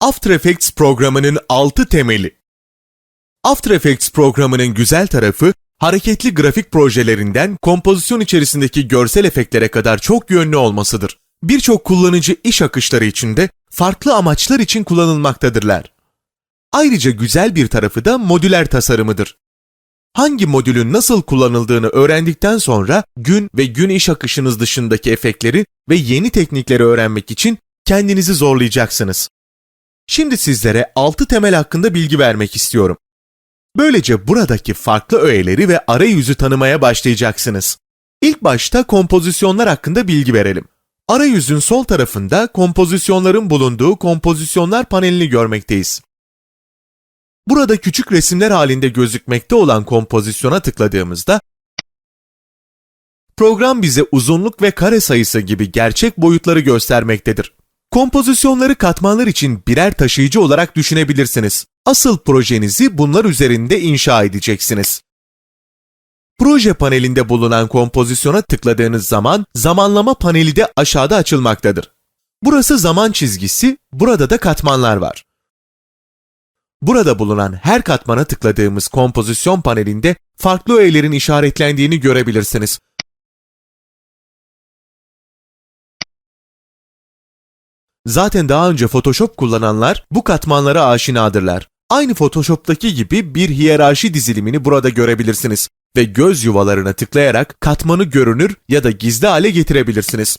After Effects programının 6 temeli. After Effects programının güzel tarafı, hareketli grafik projelerinden kompozisyon içerisindeki görsel efektlere kadar çok yönlü olmasıdır. Birçok kullanıcı iş akışları içinde farklı amaçlar için kullanılmaktadırlar. Ayrıca güzel bir tarafı da modüler tasarımıdır. Hangi modülün nasıl kullanıldığını öğrendikten sonra gün ve gün iş akışınız dışındaki efektleri ve yeni teknikleri öğrenmek için kendinizi zorlayacaksınız. Şimdi sizlere 6 temel hakkında bilgi vermek istiyorum. Böylece buradaki farklı öğeleri ve arayüzü tanımaya başlayacaksınız. İlk başta kompozisyonlar hakkında bilgi verelim. Arayüzün sol tarafında kompozisyonların bulunduğu kompozisyonlar panelini görmekteyiz. Burada küçük resimler halinde gözükmekte olan kompozisyona tıkladığımızda program bize uzunluk ve kare sayısı gibi gerçek boyutları göstermektedir. Kompozisyonları katmanlar için birer taşıyıcı olarak düşünebilirsiniz. Asıl projenizi bunlar üzerinde inşa edeceksiniz. Proje panelinde bulunan kompozisyona tıkladığınız zaman zamanlama paneli de aşağıda açılmaktadır. Burası zaman çizgisi, burada da katmanlar var. Burada bulunan her katmana tıkladığımız kompozisyon panelinde farklı öğelerin işaretlendiğini görebilirsiniz. Zaten daha önce Photoshop kullananlar bu katmanlara aşinadırlar. Aynı Photoshop'taki gibi bir hiyerarşi dizilimini burada görebilirsiniz ve göz yuvalarına tıklayarak katmanı görünür ya da gizli hale getirebilirsiniz.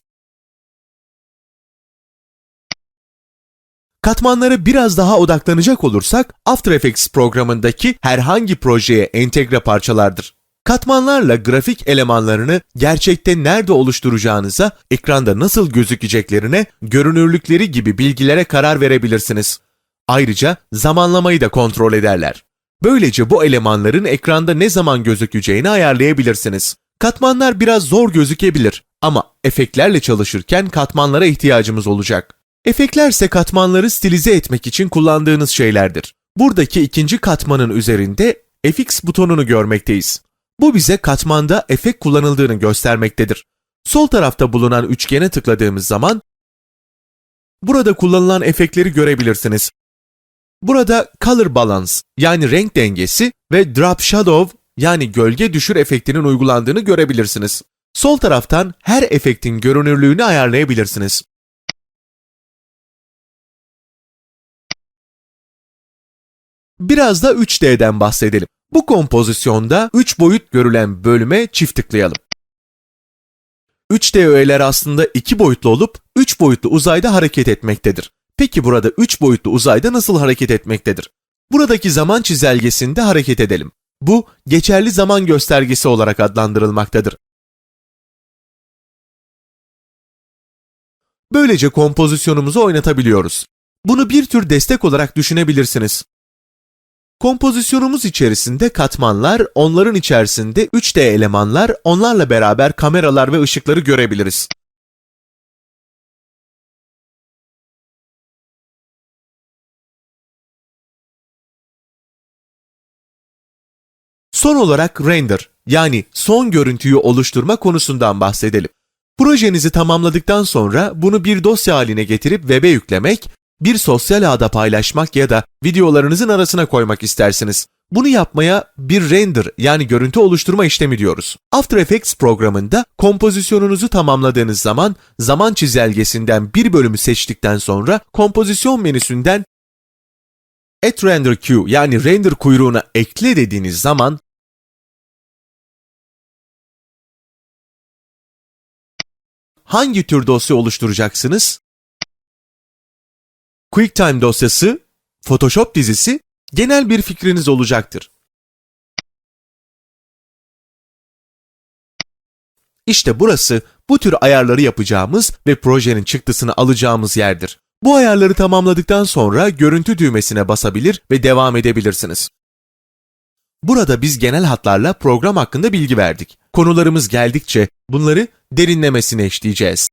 Katmanlara biraz daha odaklanacak olursak After Effects programındaki herhangi projeye entegre parçalardır. Katmanlarla grafik elemanlarını gerçekte nerede oluşturacağınıza, ekranda nasıl gözükeceklerine, görünürlükleri gibi bilgilere karar verebilirsiniz. Ayrıca zamanlamayı da kontrol ederler. Böylece bu elemanların ekranda ne zaman gözükeceğini ayarlayabilirsiniz. Katmanlar biraz zor gözükebilir ama efektlerle çalışırken katmanlara ihtiyacımız olacak. Efektler ise katmanları stilize etmek için kullandığınız şeylerdir. Buradaki ikinci katmanın üzerinde FX butonunu görmekteyiz. Bu bize katmanda efekt kullanıldığını göstermektedir. Sol tarafta bulunan üçgene tıkladığımız zaman burada kullanılan efektleri görebilirsiniz. Burada Color Balance yani renk dengesi ve Drop Shadow yani gölge düşür efektinin uygulandığını görebilirsiniz. Sol taraftan her efektin görünürlüğünü ayarlayabilirsiniz. Biraz da 3D'den bahsedelim. Bu kompozisyonda 3 boyut görülen bölüme çift tıklayalım. 3D öğeler aslında 2 boyutlu olup 3 boyutlu uzayda hareket etmektedir. Peki burada 3 boyutlu uzayda nasıl hareket etmektedir? Buradaki zaman çizelgesinde hareket edelim. Bu geçerli zaman göstergesi olarak adlandırılmaktadır. Böylece kompozisyonumuzu oynatabiliyoruz. Bunu bir tür destek olarak düşünebilirsiniz. Kompozisyonumuz içerisinde katmanlar, onların içerisinde 3D elemanlar, onlarla beraber kameralar ve ışıkları görebiliriz. Son olarak render yani son görüntüyü oluşturma konusundan bahsedelim. Projenizi tamamladıktan sonra bunu bir dosya haline getirip web'e yüklemek, bir sosyal ağda paylaşmak ya da videolarınızın arasına koymak istersiniz. Bunu yapmaya bir render yani görüntü oluşturma işlemi diyoruz. After Effects programında kompozisyonunuzu tamamladığınız zaman zaman çizelgesinden bir bölümü seçtikten sonra kompozisyon menüsünden Add Render Queue yani render kuyruğuna ekle dediğiniz zaman hangi tür dosya oluşturacaksınız? QuickTime dosyası, Photoshop dizisi genel bir fikriniz olacaktır. İşte burası bu tür ayarları yapacağımız ve projenin çıktısını alacağımız yerdir. Bu ayarları tamamladıktan sonra görüntü düğmesine basabilir ve devam edebilirsiniz. Burada biz genel hatlarla program hakkında bilgi verdik. Konularımız geldikçe bunları derinlemesine işleyeceğiz.